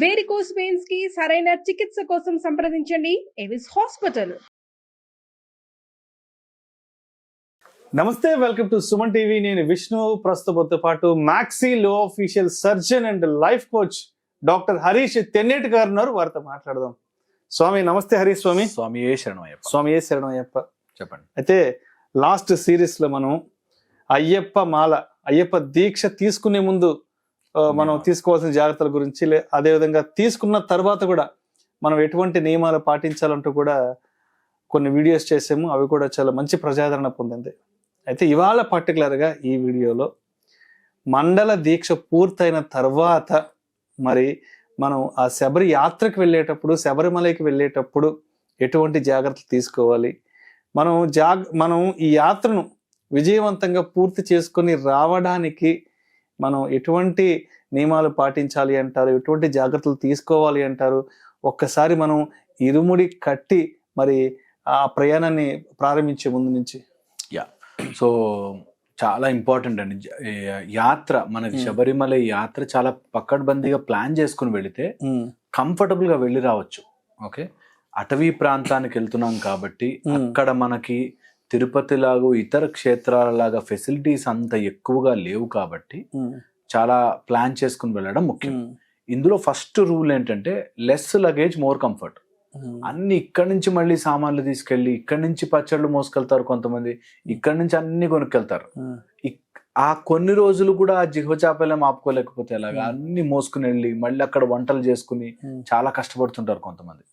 Varicose వెయిన్స్కి సరైన చికిత్స కోసం సంప్రదించండి. ఎవిస్ హాస్పిటల్ నమస్తే వెల్కమ్ టు సుమన్ టీవీ. నేను విష్ణు. ప్రస్తుతంతో పాటు maxillofacial surgeon and life coach doctor Harish Tenneti గారు ఉన్నారు. వారితో మాట్లాడదాం. స్వామి నమస్తే హరీష్ స్వామి. స్వామి ఏ శరణం అయ్యప్ప స్వామి ఏ శరణం అయ్యప్ప చెప్పండి. అయితే లాస్ట్ సిరీస్లో మనం అయ్యప్ప మాల అయ్యప్ప దీక్ష తీసుకునే ముందు మనం తీసుకోవాల్సిన జాగ్రత్తల గురించి లే- అదేవిధంగా తీసుకున్న తర్వాత కూడా మనం ఎటువంటి నియమాలు పాటించాలంటూ కూడా కొన్ని వీడియోస్ చేసాము. అవి కూడా చాలా మంచి ప్రజాదరణ పొందింది. అయితే ఇవాళ particular గా ఈ వీడియోలో మండల దీక్ష పూర్తయిన తర్వాత మరి మనం ఆ శబరి యాత్రకు వెళ్ళేటప్పుడు శబరిమలకి వెళ్ళేటప్పుడు ఎటువంటి జాగ్రత్తలు తీసుకోవాలి? మనం జాగ్ మనం ఈ యాత్రను విజయవంతంగా పూర్తి చేసుకొని రావడానికి మనం ఎటువంటి నియమాలు పాటించాలి అంటారు ఎటువంటి జాగ్రత్తలు తీసుకోవాలి అంటారు ఒక్కసారి మనం ఇరుముడి కట్టి మరి ఆ ప్రయాణాన్ని ప్రారంభించే ముందు నుంచి. సో చాలా ఇంపార్టెంట్ అండి. యాత్ర మనకి. శబరిమల యాత్ర చాలా పక్కడ్బందీగా ప్లాన్ చేసుకుని వెళితే కంఫర్టబుల్గా వెళ్ళి రావచ్చు. ఓకే? అటవీ ప్రాంతానికి వెళ్తున్నాం కాబట్టి. అక్కడ మనకి తిరుపతి లాగా ఇతర క్షేత్రాల లాగా ఫెసిలిటీస్ అంత ఎక్కువగా లేవు కాబట్టి చాలా ప్లాన్ చేసుకుని వెళ్ళడం ముఖ్యం. ఇందులో ఫస్ట్ రూల్ ఏంటంటే లెస్ లగేజ్ మోర్ కంఫర్ట్. అన్ని ఇక్కడి నుంచి మళ్ళీ సామాన్లు తీసుకెళ్ళి ఇక్కడి నుంచి పచ్చళ్ళు మోసుకెళ్తారు కొంతమంది ఇక్కడి నుంచి అన్ని కొనుక్కెళ్తారు. ఆ కొన్ని రోజులు కూడా ఆ జిహ్వ చేపలే ఆపుకోలేకపోతే ఎలాగా. అన్ని మోసుకుని వెళ్ళి మళ్ళీ అక్కడ వంటలు చేసుకుని చాలా కష్టపడుతుంటారు కొంతమంది.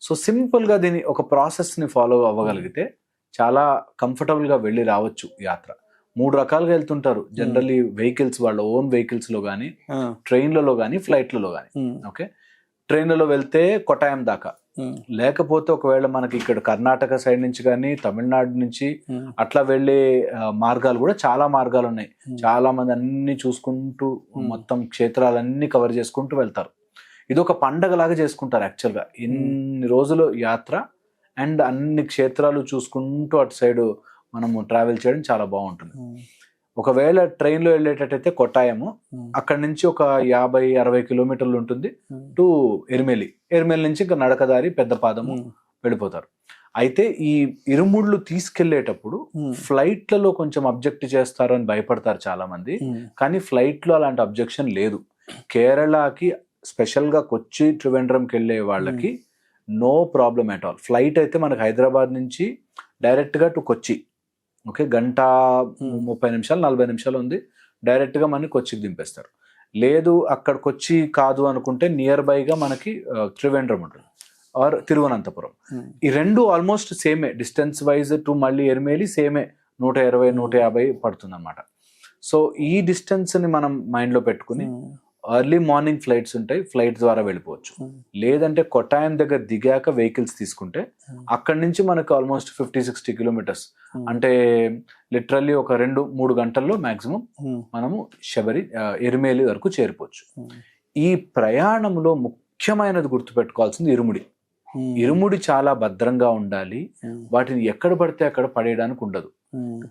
సో సింపుల్గా దీని ఒక ప్రాసెస్ని ఫాలో అవ్వగలిగితే చాలా కంఫర్టబుల్గా వెళ్ళి రావచ్చు యాత్ర. మూడు రకాలుగా వెళ్తుంటారు. జనరల్లీ వెహికల్స్ వాళ్ళ ఓన్ వెహికల్స్లో కానీ ట్రైన్లలో కానీ ఫ్లైట్లలో కానీ ఓకే ట్రైన్లలో వెళ్తే కొట్టాయం దాకా. లేకపోతే ఒకవేళ మనకి ఇక్కడ కర్ణాటక సైడ్ నుంచి కానీ తమిళనాడు నుంచి అట్లా వెళ్ళే మార్గాలు కూడా చాలా మార్గాలు ఉన్నాయి. చాలా మంది అన్ని చూసుకుంటూ. మొత్తం క్షేత్రాలన్నీ కవర్ చేసుకుంటూ వెళ్తారు. ఇది ఒక పండగ లాగా చేసుకుంటారు యాక్చువల్గా ఇన్ని రోజులు యాత్ర అండ్ అన్ని క్షేత్రాలు చూసుకుంటూ అటు సైడ్ మనము ట్రావెల్ చేయడం చాలా బాగుంటుంది. ఒకవేళ ట్రైన్లో వెళ్ళేటట్టయితే కొట్టాయము. అక్కడ నుంచి ఒక యాభై అరవై కిలోమీటర్లు ఉంటుంది. టు ఎరిమెలి. ఎరిమెలి నుంచి ఇంకా నడకదారి పెద్ద పాదము వెళ్ళిపోతారు. అయితే ఈ ఇరుముళ్ళు తీసుకెళ్ళేటప్పుడు ఫ్లైట్లలో కొంచెం అబ్జెక్ట్ చేస్తారు అని భయపడతారు చాలా మంది కానీ ఫ్లైట్లో అలాంటి అబ్జెక్షన్ లేదు. కేరళకి స్పెషల్గా కొచ్చి త్రివేంద్రంకి వెళ్ళే వాళ్ళకి no problem at all. Flight అయితే మనకి హైదరాబాద్ నుంచి డైరెక్ట్గా టు కొచ్చి. ఓకే గంట Hmm. ముప్పై నిమిషాలు నలభై నిమిషాలు ఉంది. డైరెక్ట్గా మనకి కొచ్చికి దింపేస్తారు. లేదు అక్కడికి వచ్చి కాదు అనుకుంటే నియర్ బైగా మనకి త్రివేంద్రం ఉంటుంది. ఆర్ తిరువనంతపురం. ఈ రెండు ఆల్మోస్ట్ సేమే. డిస్టెన్స్ వైజ్ టు మళ్ళీ ఎరిమేలి సేమే. నూట ఇరవై నూట యాభై పడుతుంది అనమాట సో ఈ డిస్టెన్స్ని మనం మైండ్లో పెట్టుకుని ఎర్లీ మార్నింగ్ ఫ్లైట్స్ ఉంటాయి ఫ్లైట్ ద్వారా వెళ్ళిపోవచ్చు. లేదంటే కొట్టాయం దగ్గర దిగాక వెహికల్స్ తీసుకుంటే అక్కడి నుంచి మనకు ఆల్మోస్ట్ ఫిఫ్టీ సిక్స్టీ కిలోమీటర్స్ అంటే లిటరల్లీ ఒక రెండు మూడు గంటల్లో మాక్సిమం మనము శబరి ఎరిమేలి వరకు చేరిపోవచ్చు. ఈ ప్రయాణంలో ముఖ్యమైనది గుర్తుపెట్టుకోవాల్సింది ఇరుముడి. ఇరుముడి చాలా భద్రంగా ఉండాలి. వాటిని ఎక్కడ పడితే అక్కడ పడేయడానికి ఉండదు.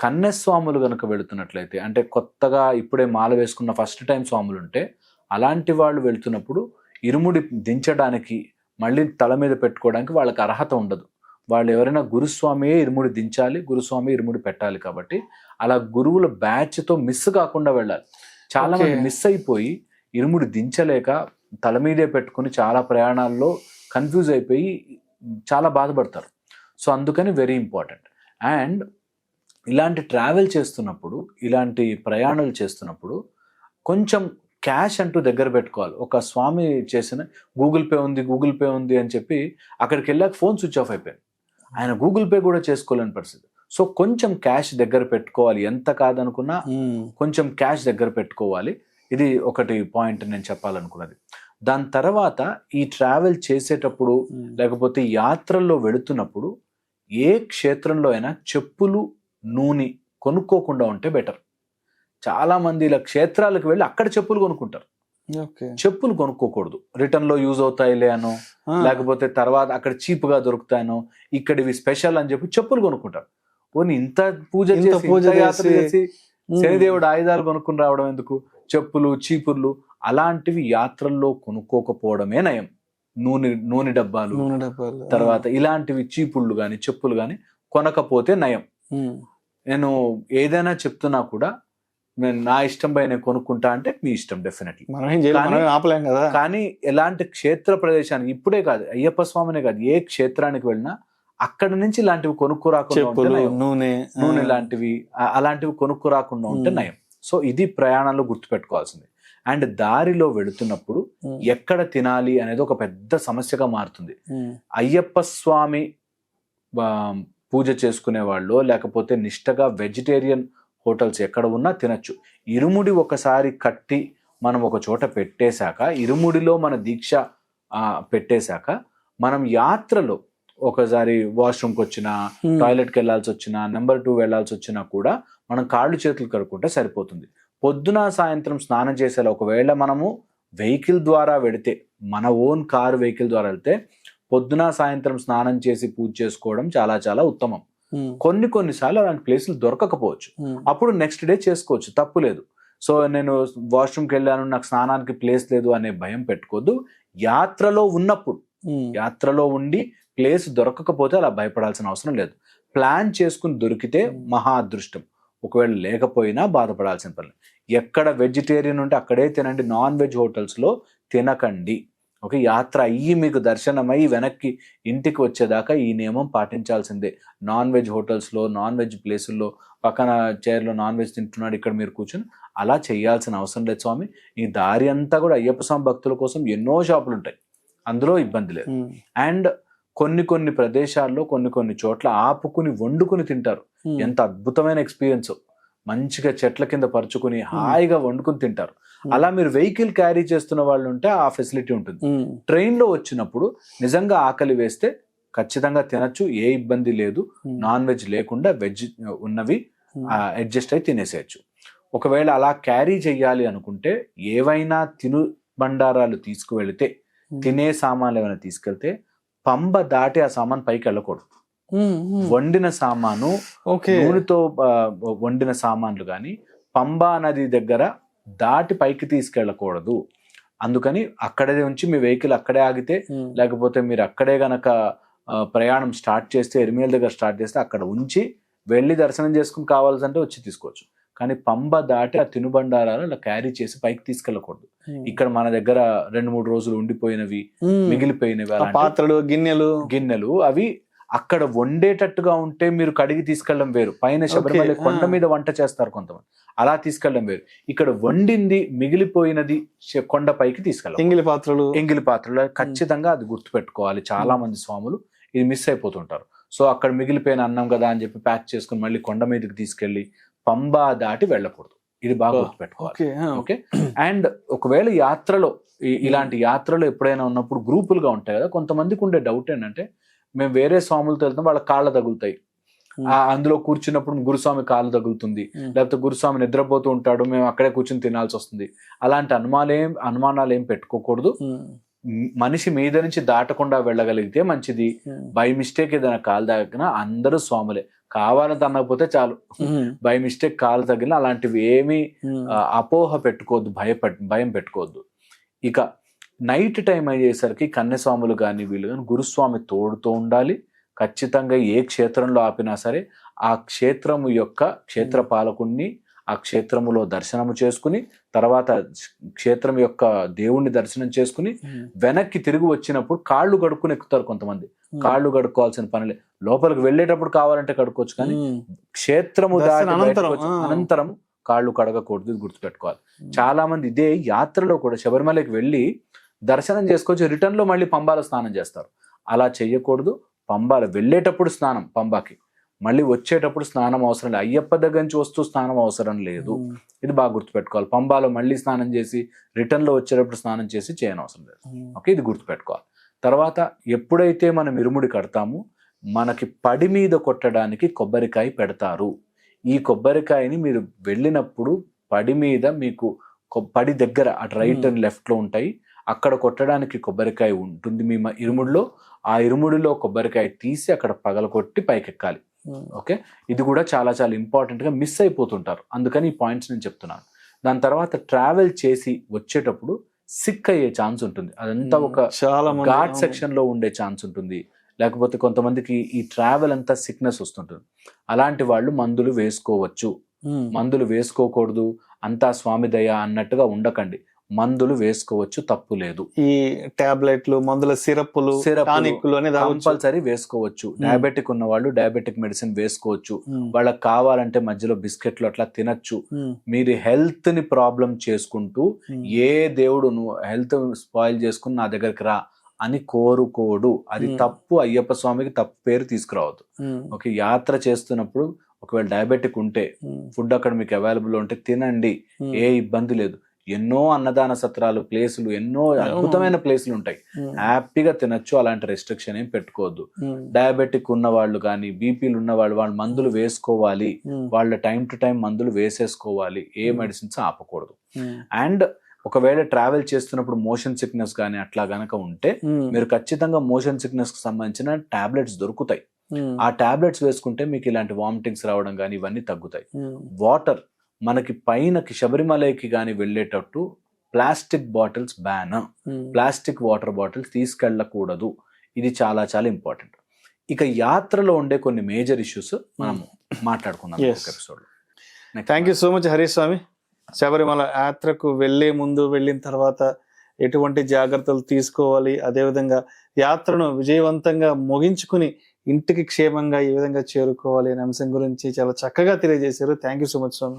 కన్యస్వాములు గనుక వెళుతున్నట్లయితే అంటే కొత్తగా ఇప్పుడే మాల వేసుకున్న ఫస్ట్ టైం స్వాములు ఉంటే అలాంటి వాళ్ళు వెళ్తున్నప్పుడు ఇరుముడి దించడానికి మళ్ళీ తల మీద పెట్టుకోవడానికి వాళ్ళకి అర్హత ఉండదు. వాళ్ళు ఎవరైనా గురుస్వామియే ఇరుముడి దించాలి గురుస్వామి ఇరుముడి పెట్టాలి కాబట్టి అలా గురువుల బ్యాచ్తో మిస్ కాకుండా వెళ్ళాలి. చాలా మంది. మిస్ అయిపోయి ఇరుముడి దించలేక తల మీదే పెట్టుకుని చాలా ప్రయాణాల్లో కన్ఫ్యూజ్ అయిపోయి చాలా బాధపడతారు. సో అందుకని వెరీ ఇంపార్టెంట్. అండ్ ఇలాంటి ట్రావెల్ చేస్తున్నప్పుడు ఇలాంటి ప్రయాణాలు చేస్తున్నప్పుడు కొంచెం క్యాష్ అంటూ దగ్గర పెట్టుకోవాలి. ఒక స్వామి చేసిన గూగుల్ పే ఉంది గూగుల్ పే ఉంది అని చెప్పి అక్కడికి వెళ్ళాక ఫోన్ స్విచ్ ఆఫ్ అయిపోయింది. ఆయన గూగుల్ పే కూడా చేసుకోలేని పరిస్థితి. సో కొంచెం క్యాష్ దగ్గర పెట్టుకోవాలి. ఎంత కాదనుకున్నా కొంచెం క్యాష్ దగ్గర పెట్టుకోవాలి. ఇది ఒకటి పాయింట్ నేను చెప్పాలనుకున్నది. దాని తర్వాత ఈ ట్రావెల్ చేసేటప్పుడు లేకపోతే యాత్రల్లో వెళుతున్నప్పుడు ఏ క్షేత్రంలో అయినా చెప్పులు నూనె కొనుక్కోకుండా ఉంటే బెటర్. చాలా మంది ఇలా క్షేత్రాలకు వెళ్ళి అక్కడ చెప్పులు కొనుక్కుంటారు. చెప్పులు కొనుక్కోకూడదు. రిటర్న్లో యూజ్ అవుతాయిలే అనో లేకపోతే తర్వాత అక్కడ చీప్గా దొరుకుతాయనో ఇక్కడ ఇవి స్పెషల్ అని చెప్పి చెప్పులు కొనుక్కుంటారు. పోనీ ఇంత పూజ పూజ చేసి, శనిదేవుడు ఆయుధాలు కొనుక్కుని రావడం ఎందుకు? చెప్పులు చీపుర్లు అలాంటివి యాత్రల్లో కొనుక్కోకపోవడమే నయం. నూనె నూనె డబ్బాలు నూనె డబ్బాలు తర్వాత ఇలాంటివి చీపుళ్ళు కానీ చెప్పులు కానీ కొనకపోతే నయం. నేను ఏదైనా చెప్తున్నా కూడా నేను నా ఇష్టం పై నేను కొనుక్కుంటా అంటే మీ ఇష్టం డెఫినెట్లీ మనం ఏం చేయాలి ఆపలేం కదా. కానీ ఎలాంటి క్షేత్ర ప్రదేశానికి ఇప్పుడే కాదు అయ్యప్ప స్వామినే కాదు ఏ క్షేత్రానికి వెళ్ళినా అక్కడ నుంచి ఇలాంటివి కొనుక్కు రాకుండా ఉంటే చెప్పులు నయం. నూనె నూనె లాంటివి అలాంటివి కొనుక్కు రాకుండా ఉంటే. నయం. సో ఇది ప్రయాణంలో గుర్తుపెట్టుకోవాల్సింది. అండ్ దారిలో వెళుతున్నప్పుడు ఎక్కడ తినాలి అనేది ఒక పెద్ద సమస్యగా మారుతుంది. అయ్యప్ప స్వామి పూజ చేసుకునే వాళ్ళు లేకపోతే నిష్టగా వెజిటేరియన్ హోటల్స్ ఎక్కడ ఉన్నా తినచ్చు. ఇరుముడి ఒకసారి కట్టి మనం ఒక చోట పెట్టేశాక ఇరుముడిలో మన దీక్ష పెట్టేశాక మనం యాత్రలో ఒకసారి వాష్రూమ్కి వచ్చినా. టాయిలెట్కి వెళ్ళాల్సి వచ్చినా నెంబర్ టూ వెళ్ళాల్సి వచ్చినా కూడా మనం కాళ్ళు చేతులు కడుక్కుంటే సరిపోతుంది. పొద్దున సాయంత్రం స్నానం చేసేలా ఒకవేళ మనము వెహికల్ ద్వారా వెడితే మన ఓన్ కారు వెహికల్ ద్వారా వెళ్తే పొద్దున సాయంత్రం స్నానం చేసి పూజ చేసుకోవడం చాలా చాలా ఉత్తమం. కొన్ని కొన్నిసార్లు అలాంటి ప్లేసులు దొరకకపోవచ్చు. ఉమ్, అప్పుడు నెక్స్ట్ డే చేసుకోవచ్చు తప్పు లేదు. సో నేను వాష్రూమ్కి వెళ్ళాను నాకు స్నానానికి ప్లేస్ లేదు అనే భయం పెట్టుకోవద్దు యాత్రలో ఉన్నప్పుడు ఉమ్, యాత్రలో ఉండి ప్లేస్ దొరకకపోతే అలా భయపడాల్సిన అవసరం లేదు. ప్లాన్ చేసుకుని దొరికితే మహా అదృష్టం ఒకవేళ లేకపోయినా బాధపడాల్సిన పని. ఎక్కడ వెజిటేరియన్ ఉంటే అక్కడే తినండి. నాన్ వెజ్ హోటల్స్లో తినకండి. ఓకే యాత్ర అయ్యి మీకు దర్శనమై వెనక్కి ఇంటికి వచ్చేదాకా ఈ నియమం పాటించాల్సిందే. నాన్ వెజ్ హోటల్స్లో నాన్ వెజ్ ప్లేసుల్లో పక్కన చైర్లో నాన్ వెజ్ తింటున్నాడు ఇక్కడ మీరు కూర్చొని అలా చేయాల్సిన అవసరం లేదు స్వామి. ఈ దారి అంతా కూడా అయ్యప్ప స్వామి భక్తుల కోసం ఎన్నో షాపులు ఉంటాయి. అందులో ఇబ్బంది లేదు. అండ్ కొన్ని కొన్ని ప్రదేశాల్లో కొన్ని కొన్ని చోట్ల ఆపుకుని వండుకుని తింటారు. ఎంత అద్భుతమైన ఎక్స్పీరియన్స్. మంచిగా చెట్ల కింద పరుచుకుని హాయిగా వండుకుని తింటారు. అలా మీరు వెహికల్ క్యారీ చేస్తున్న వాళ్ళు ఉంటే ఆ ఫెసిలిటీ ఉంటుంది. ట్రైన్లో వచ్చినప్పుడు నిజంగా ఆకలి వేస్తే ఖచ్చితంగా తినచ్చు ఏ ఇబ్బంది లేదు. నాన్ వెజ్ లేకుండా వెజ్ ఉన్నవి అడ్జస్ట్ అయి తినేసేయచ్చు. ఒకవేళ అలా క్యారీ చెయ్యాలి అనుకుంటే ఏవైనా తిను బండారాలు తీసుకువెళితే తినే సామాన్లు ఏమైనా తీసుకెళ్తే పంబ దాటి ఆ సామాన్ పైకి వెళ్ళకూడదు. వండిన సామాను నూనెతో వండిన సామాన్లు కానీ పంబా నది దగ్గర దాటి పైకి తీసుకెళ్ళకూడదు. అందుకని అక్కడే ఉంచి మీ వెహికల్ అక్కడే ఆగితే లేకపోతే మీరు అక్కడే గనక ప్రయాణం స్టార్ట్ చేస్తే ఎరిమేల దగ్గర స్టార్ట్ చేస్తే అక్కడ ఉంచి వెళ్ళి దర్శనం చేసుకుని కావాల్సింటే వచ్చి తీసుకోవచ్చు. కానీ పంబ దాటి ఆ తినుబండారాలు అలా క్యారీ చేసి పైకి తీసుకెళ్ళకూడదు. ఇక్కడ మన దగ్గర రెండు మూడు రోజులు ఉండిపోయినవి మిగిలిపోయినవి పాత్రలు గిన్నెలు. గిన్నెలు అవి అక్కడ వండేటట్టుగా ఉంటే మీరు కడిగి తీసుకెళ్ళడం వేరు. పైన శబరిమల కొండ. మీద వంట చేస్తారు కొంతమంది. అలా తీసుకెళ్ళడం వేరు. ఇక్కడ వండింది మిగిలిపోయినది శ- కొండపైకి తీసుకెళ్ళాలి ఎంగిలి పాత్రలు. ఎంగిలి పాత్రలో. ఖచ్చితంగా అది గుర్తుపెట్టుకోవాలి. చాలా మంది స్వాములు ఇది మిస్ అయిపోతుంటారు. సో అక్కడ మిగిలిపోయిన అన్నం కదా అని చెప్పి ప్యాక్ చేసుకుని మళ్ళీ కొండ మీదకి తీసుకెళ్ళి పంబా దాటి వెళ్ళకూడదు. ఇది బాగా గుర్తుపెట్టుకోవాలి. ఓకే అండ్ ఒకవేళ యాత్రలో ఇలాంటి యాత్రలు ఎప్పుడైనా ఉన్నప్పుడు గ్రూపులుగా ఉంటాయి కదా కొంతమందికి ఉండే డౌట్ ఏంటంటే మేము వేరే స్వాములతో వెళ్తాం వాళ్ళ కాళ్ళ తగులుతాయి. Hmm. ఆ అందులో కూర్చున్నప్పుడు గురుస్వామి కాళ్ళు తగులుతుంది. Hmm. లేకపోతే గురుస్వామి నిద్రపోతూ ఉంటాడు మేము అక్కడే కూర్చుని తినాల్సి వస్తుంది. అలాంటి అనుమానాలు ఏం అనుమానాలు ఏం పెట్టుకోకూడదు. మ్, మనిషి మీద నుంచి దాటకుండా వెళ్ళగలిగితే మంచిది. బై మిస్టేక్ ఏదైనా కాలు తాగినా అందరూ స్వాములే. కావాలని తన్నకపోతే చాలు. బై మిస్టేక్ కాలు తగిలిన అలాంటివి ఏమీ అపోహ పెట్టుకోవద్దు భయపడ్ భయం పెట్టుకోవద్దు. ఇక నైట్ టైం అయ్యేసరికి కన్యస్వాములు కానీ వీళ్ళు కానీ గురుస్వామి తోడుతో ఉండాలి. ఖచ్చితంగా ఏ క్షేత్రంలో ఆపినా సరే ఆ క్షేత్రము యొక్క క్షేత్ర పాలకుణ్ణి ఆ క్షేత్రములో దర్శనము చేసుకుని తర్వాత క్షేత్రం యొక్క దేవుణ్ణి దర్శనం చేసుకుని వెనక్కి తిరిగి వచ్చినప్పుడు కాళ్ళు కడుక్కుని ఎక్కుతారు కొంతమంది. కాళ్ళు కడుక్కోవాల్సిన పనిలే లోపలికి వెళ్ళేటప్పుడు కావాలంటే కడుక్కోవచ్చు కానీ క్షేత్రము దాటి అనంతరం, కాళ్ళు కడగకూడదు గుర్తుపెట్టుకోవాలి. చాలా మంది ఇదే యాత్రలో కూడా శబరిమలకి వెళ్ళి దర్శనం చేసుకొచ్చి రిటర్న్లో మళ్ళీ పంబాలో స్నానం చేస్తారు. అలా చెయ్యకూడదు. పంబాల వెళ్ళేటప్పుడు స్నానం పంబాకి. మళ్ళీ వచ్చేటప్పుడు స్నానం అవసరం లేదు. అయ్యప్ప దగ్గర నుంచి వస్తూ స్నానం అవసరం లేదు. ఇది బాగా గుర్తుపెట్టుకోవాలి. పంబాలో మళ్ళీ స్నానం చేసి రిటర్న్లో వచ్చేటప్పుడు స్నానం చేసి చేయనవసరం లేదు. ఓకే? ఇది గుర్తుపెట్టుకోవాలి. తర్వాత ఎప్పుడైతే మనం ఇరుముడి కడతామో మనకి పడి మీద కొట్టడానికి కొబ్బరికాయ పెడతారు. ఈ కొబ్బరికాయని మీరు వెళ్ళినప్పుడు పడి మీద మీకు పడి దగ్గర అటు రైట్. అండ్ లెఫ్ట్లో ఉంటాయి. అక్కడ కొట్టడానికి కొబ్బరికాయ ఉంటుంది. మీ ఇరుముడిలో ఆ ఇరుముడిలో కొబ్బరికాయ తీసి అక్కడ పగలగొట్టి పైకెక్కాలి. ఉమ్, ఓకే? ఇది కూడా చాలా చాలా ఇంపార్టెంట్గా మిస్ అయిపోతుంటారు. అందుకని ఈ పాయింట్స్ నేను చెప్తున్నాను. దాని తర్వాత ట్రావెల్ చేసి వచ్చేటప్పుడు సిక్ అయ్యే ఛాన్స్ ఉంటుంది. అదంతా ఒక చాలా ఘాట్ సెక్షన్లో ఉండే ఛాన్స్ ఉంటుంది. లేకపోతే కొంతమందికి ఈ ట్రావెల్ అంతా సిక్నెస్ వస్తుంటుంది. అలాంటి వాళ్ళు మందులు వేసుకోవచ్చు. ఉమ్. మందులు వేసుకోకూడదు. అంతా స్వామి దయ అన్నట్టుగా ఉండకండి. మందులు వేసుకోవచ్చు తప్పు లేదు ఈ టాబ్లెట్లు మందుల సిరప్పులు, టానిక్లు అనేది. కంపల్సరీ వేసుకోవచ్చు డయాబెటిక్ ఉన్న వాళ్ళు డయాబెటిక్ మెడిసిన్ వేసుకోవచ్చు. వాళ్ళకి కావాలంటే మధ్యలో బిస్కెట్లు అట్లా తినచ్చు. మీరు హెల్త్ని ప్రాబ్లం చేసుకుంటూ. ఏ దేవుడు నువ్వు హెల్త్ స్పాయిల్ చేసుకుని నా దగ్గరికి రా అని కోరుకోడు అది. తప్పు అయ్యప్ప స్వామికి తప్పు పేరు తీసుకురావద్దు. ఒక యాత్ర చేస్తున్నప్పుడు ఒకవేళ డయాబెటిక్ ఉంటే. ఫుడ్ అక్కడ మీకు అవైలబుల్ ఉంటే తినండి. ఏ ఇబ్బంది లేదు ఎన్నో అన్నదాన సత్రాలు ప్లేసులు ఎన్నో అద్భుతమైన ప్లేసులు ఉంటాయి. హ్యాపీగా తినొచ్చు అలాంటి రెస్ట్రిక్షన్ ఏం పెట్టుకోవద్దు. డయాబెటిక్ ఉన్న వాళ్ళు కానీ బీపీలు ఉన్న వాళ్ళు వాళ్ళు మందులు వేసుకోవాలి. వాళ్ళ టైం టు టైం మందులు వేసేసుకోవాలి ఏ. మెడిసిన్స్ ఆపకూడదు. అండ్ ఒకవేళ ట్రావెల్ చేస్తున్నప్పుడు మోషన్ సిక్నెస్ కానీ అట్లా గనక ఉంటే. మీరు ఖచ్చితంగా మోషన్ సిక్నెస్కి సంబంధించిన టాబ్లెట్స్ దొరుకుతాయి. ఆ టాబ్లెట్స్ వేసుకుంటే మీకు ఇలాంటి వామిటింగ్స్ రావడం కానీ ఇవన్నీ తగ్గుతాయి. వాటర్ మనకి పైనకి శబరిమలకి కానీ వెళ్ళేటట్టు plastic bottles ban. Plastic water bottles తీసుకెళ్ళకూడదు. ఇది చాలా చాలా ఇంపార్టెంట్. ఇక యాత్రలో ఉండే కొన్ని మేజర్ ఇష్యూస్ మనం మాట్లాడుకుందాం. Episode thank you so much Harish Swami Sabarimala యాత్రకు వెళ్ళే ముందు వెళ్ళిన తర్వాత ఎటువంటి జాగ్రత్తలు తీసుకోవాలి? అదేవిధంగా యాత్రను విజయవంతంగా ముగించుకుని ఇంటికి క్షేమంగా ఏ విధంగా చేరుకోవాలి అనే అంశం గురించి చాలా చక్కగా తెలియజేశారు. Thank you so much Swami.